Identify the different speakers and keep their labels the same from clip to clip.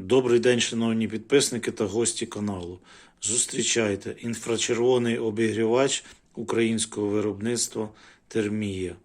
Speaker 1: Добрий день, шановні підписники та гості каналу. Зустрічайте інфрачервоний обігрівач українського виробництва Термія.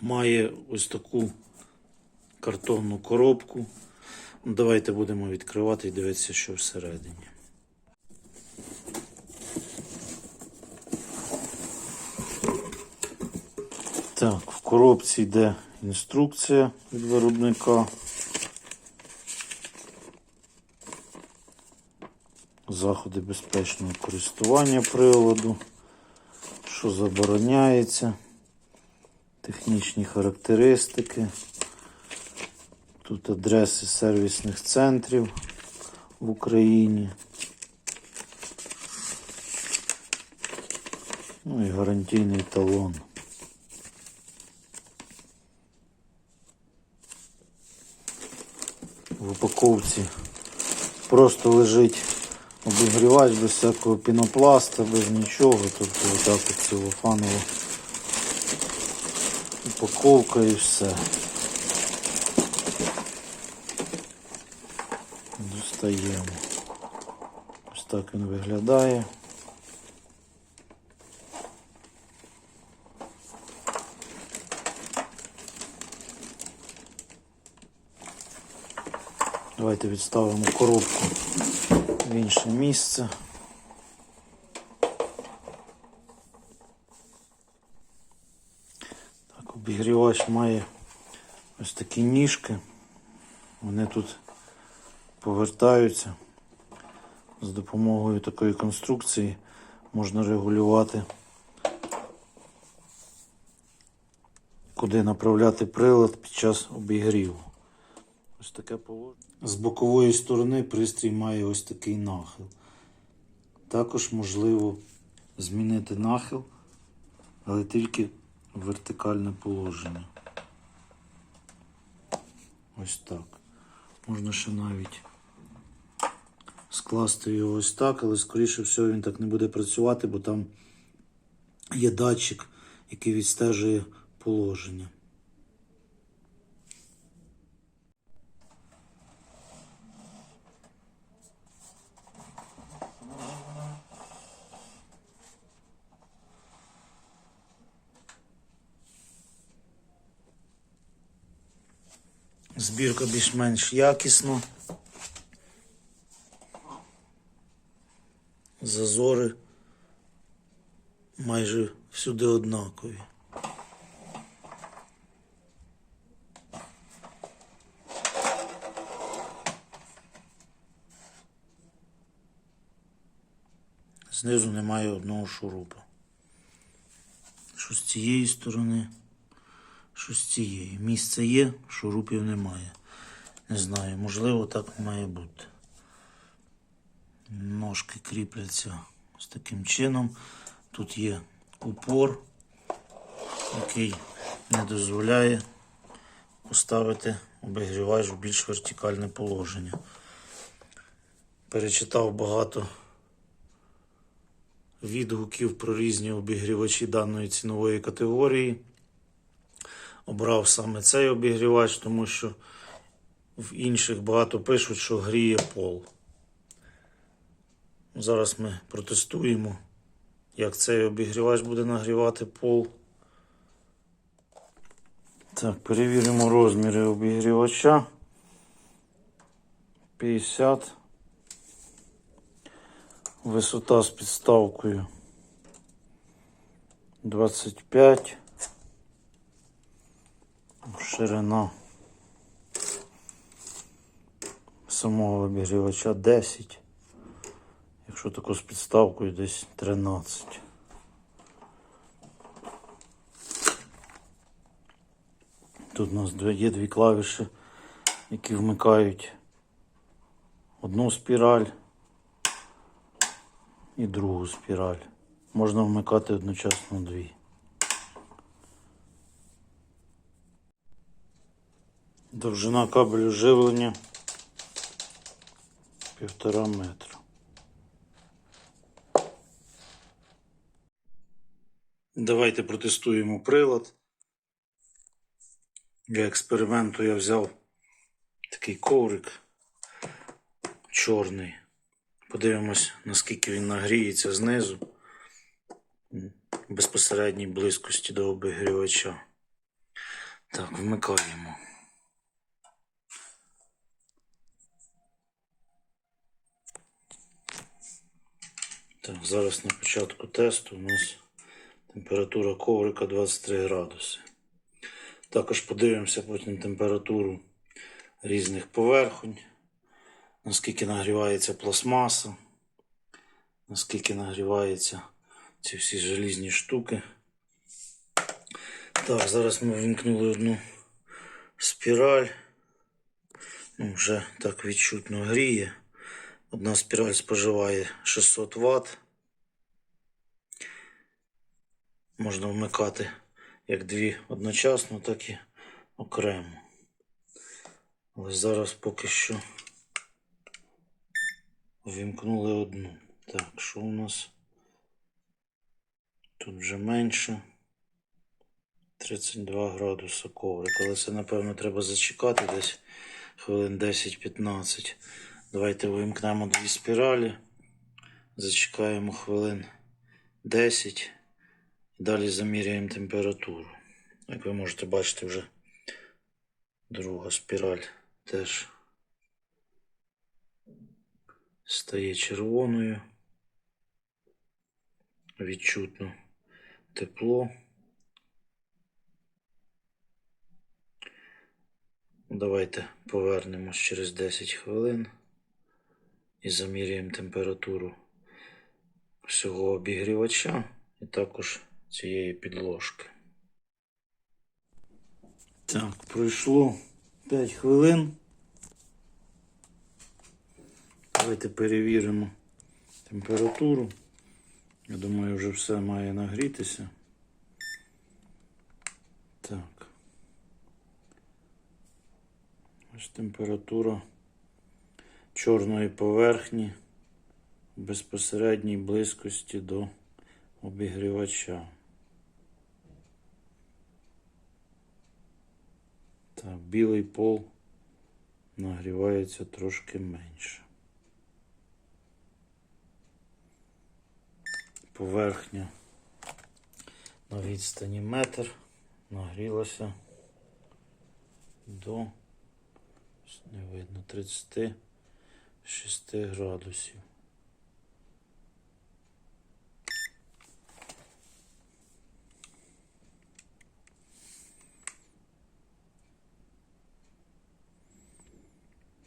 Speaker 1: Має ось таку картонну коробку. Давайте будемо відкривати і дивитися, що всередині. Так, в коробці йде інструкція від виробника. Заходи безпечного користування приладу, що забороняється, технічні характеристики. Тут адреси сервісних центрів в Україні. Ну і гарантійний талон. В упаковці просто лежить обігрівач без всякого пінопласта, без нічого. Тобто отак от целофанова упаковка і все. Достаємо. Ось так він виглядає. Давайте відставимо коробку в інше місце. Так, обігрівач має ось такі ніжки. Вони тут повертаються. З допомогою такої конструкції можна регулювати, куди направляти прилад під час обігріву. Ось таке положення. З бокової сторони пристрій має ось такий нахил. Також можливо змінити нахил, але тільки вертикальне положення. Ось так. Можна ще навіть скласти його ось так, але скоріше всього він так не буде працювати, бо там є датчик, який відстежує положення. Збірка більш-менш якісна. Зазори майже всюди однакові. Знизу немає одного шурупа. Що з цієї сторони, що з цієї. Місце є, шурупів немає. Не знаю, можливо, так має бути. Ножки кріпляться з таким чином. Тут є упор, який не дозволяє поставити обігрівач в більш вертикальне положення. Перечитав багато відгуків про різні обігрівачі даної цінової категорії. Обрав саме цей обігрівач, тому що в інших багато пишуть, що гріє пол. Зараз ми протестуємо, як цей обігрівач буде нагрівати пол. Так, перевіримо розміри обігрівача. 50. Висота з підставкою 25. Ширина самого обігрівача 10. Якщо таку з підставкою десь 13. Тут у нас є дві клавіші, які вмикають одну спіраль і другу спіраль. Можна вмикати одночасно дві. Довжина кабелю живлення півтора метра. Давайте протестуємо прилад. Для експерименту я взяв такий коврик чорний. Подивимось, наскільки він нагріється знизу в безпосередній близькості до обігрівача. Так, вмикаємо. Так, зараз на початку тесту у нас температура коврика 23 градуси. Також подивимося потім температуру різних поверхонь, наскільки нагрівається пластмаса, наскільки нагріваються ці всі желізні штуки. Так, зараз ми вімкнули одну спіраль. Ну, вже так відчутно гріє. Одна спіраль споживає 600 Вт. Можна вмикати як дві одночасно, так і окремо. Але зараз поки що вімкнули одну. Так, що у нас? Тут вже менше. 32 градуса коврик. Але це, напевно, треба зачекати десь хвилин 10-15. Давайте вимкнемо дві спіралі. Зачекаємо хвилин 10. Далі заміряємо температуру. Як ви можете бачити, вже друга спіраль теж стає червоною. Відчутно тепло. Давайте повернемось через 10 хвилин і заміряємо температуру всього обігрівача і також цієї підложки. Так, пройшло 5 хвилин. Давайте перевіримо температуру. Я думаю, вже все має нагрітися. Так. Ось температура чорної поверхні в безпосередній близькості до обігрівача. Так, білий пол нагрівається трошки менше. Поверхня на відстані метр нагрілася до не видно 36 градусів.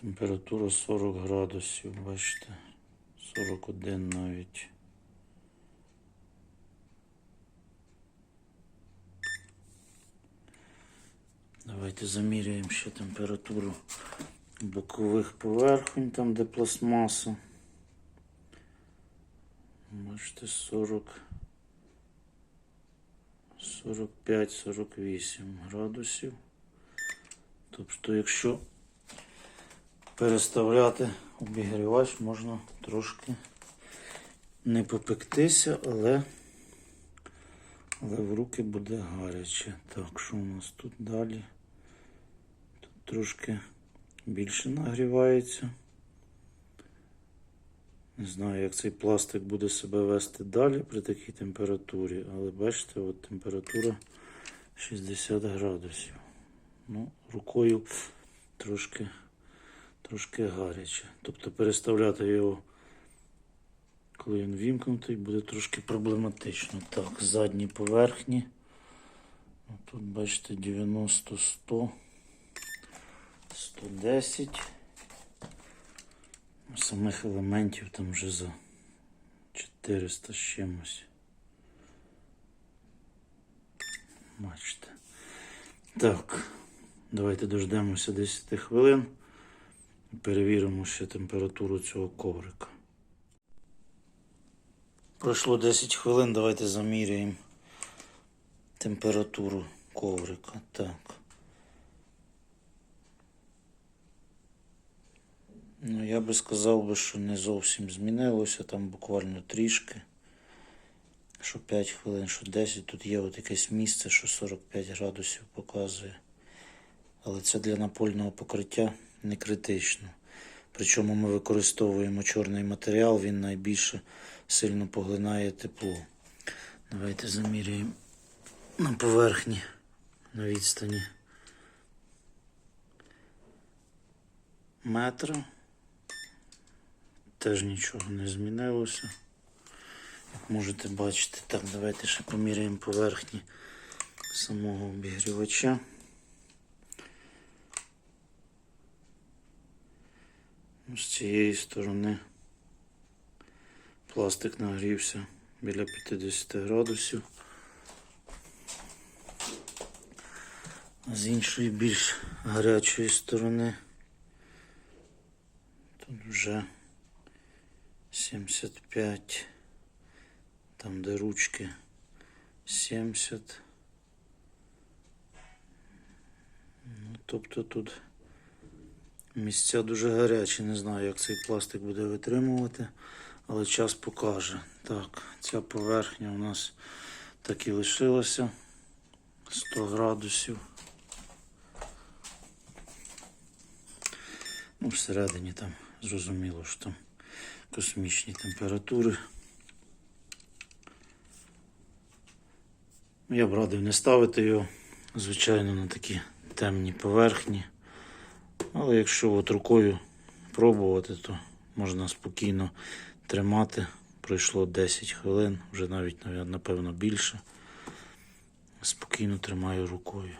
Speaker 1: Температура 40 градусів, бачите, 41 навіть. Давайте заміряємо ще температуру бокових поверхонь, там де пластмаса. Бачите, 40, 45-48 градусів. Тобто, якщо переставляти обігрівач, можна трошки не попектися, але, але в руки буде гаряче. Так, що у нас тут далі? Тут трошки більше нагрівається. Не знаю, як цей пластик буде себе вести далі при такій температурі, але бачите, от температура 60 градусів. Ну, рукою трошки, трошки гаряче. Тобто переставляти його, коли він вімкнутий, буде трошки проблематично. Так, задні поверхні. Ну, Тут бачите 90, 100, 110. Самих елементів там вже за 400 з чимось. Бачите. Так, давайте дождемося 10 хвилин і перевіримо ще температуру цього коврика. Пройшло 10 хвилин, давайте заміряємо температуру коврика. Так. Ну, я би сказав би, що не зовсім змінилося, там буквально трішки. Що 5 хвилин, що 10. Тут є от якесь місце, що 45 градусів показує. Але це для напольного покриття не критично. Причому ми використовуємо чорний матеріал, він найбільше сильно поглинає тепло. Давайте заміряємо на поверхні, на відстані метра. Теж нічого не змінилося. Як можете бачити, так, давайте ще поміряємо поверхні самого обігрівача. З цієї сторони пластик нагрівся біля 50 градусів. А з іншої більш гарячої сторони тут вже 75, там де ручки 70. Ну, тобто тут місця дуже гарячі. Не знаю, як цей пластик буде витримувати, але час покаже. Так, ця поверхня у нас так і лишилася 100 градусів. Ну, всередині там зрозуміло, що там космічні температури. Я б радив не ставити його, звичайно, на такі темні поверхні. Але якщо от рукою пробувати, то можна спокійно тримати. Пройшло 10 хвилин, вже навіть, напевно, більше. Спокійно тримаю рукою.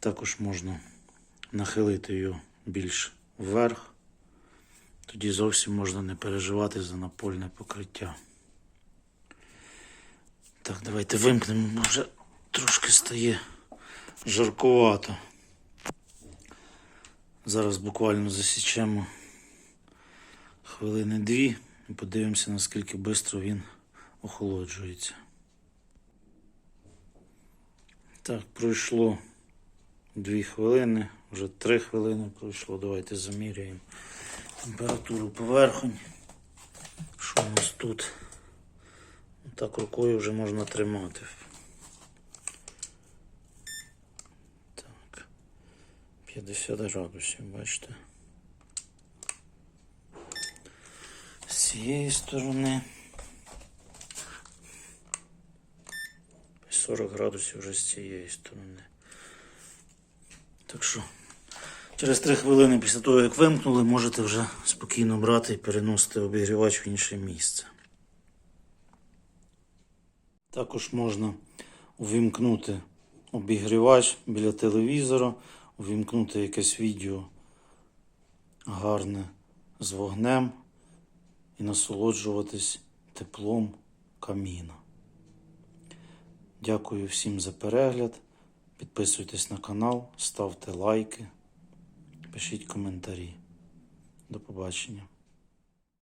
Speaker 1: Також можна нахилити його більш вверх. Тоді зовсім можна не переживати за напольне покриття. Так, давайте вимкнемо, бо вже трошки стає жаркувато. Зараз буквально засічемо хвилини дві і подивимося, наскільки швидко він охолоджується. Так, пройшло дві хвилини, вже три хвилини пройшло. Давайте заміряємо температуру поверхонь. Що у нас тут? Так рукою вже можна тримати. Так. 50 градусів, бачите. З цієї сторони. 40 градусів вже з цієї сторони. Так що, через 3 хвилини після того, як вимкнули, можете вже спокійно брати і переносити обігрівач в інше місце. Також можна увімкнути обігрівач біля телевізора, увімкнути якесь відео гарне з вогнем і насолоджуватись теплом каміна. Дякую всім за перегляд. Підписуйтесь на канал, ставте лайки, пишіть коментарі. До побачення.